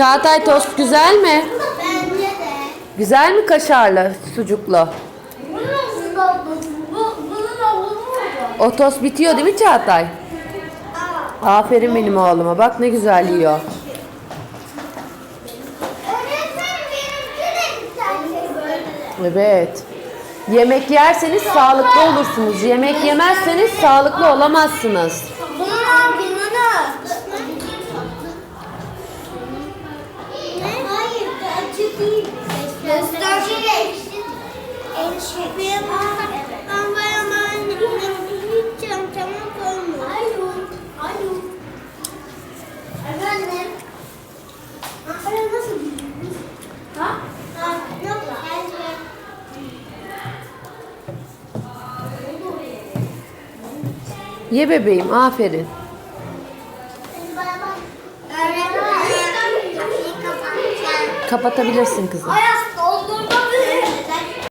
Çağatay tost güzel mi? Bence de. Güzel mi kaşarlı, sucuklu? Bunun bu, bunun oğlu mu bu? O tost bitiyor değil mi Çağatay? Aferin benim oğluma. Bak ne güzel yiyor. Öğretmenim benimki de güzel böyle. Evet. Yemek yerseniz sağlıklı olursunuz. Yemek yemezseniz sağlıklı olamazsınız. Bunun Ne? Gösterge. Benim ben bayağı gideceğim tamam koyma. Hayır. Hayır. Efendim? Ankara nasıl gidiyoruz? Ha? Ha, yok. Bence. Ye bebeğim aferin. Kapatabilirsin kızım.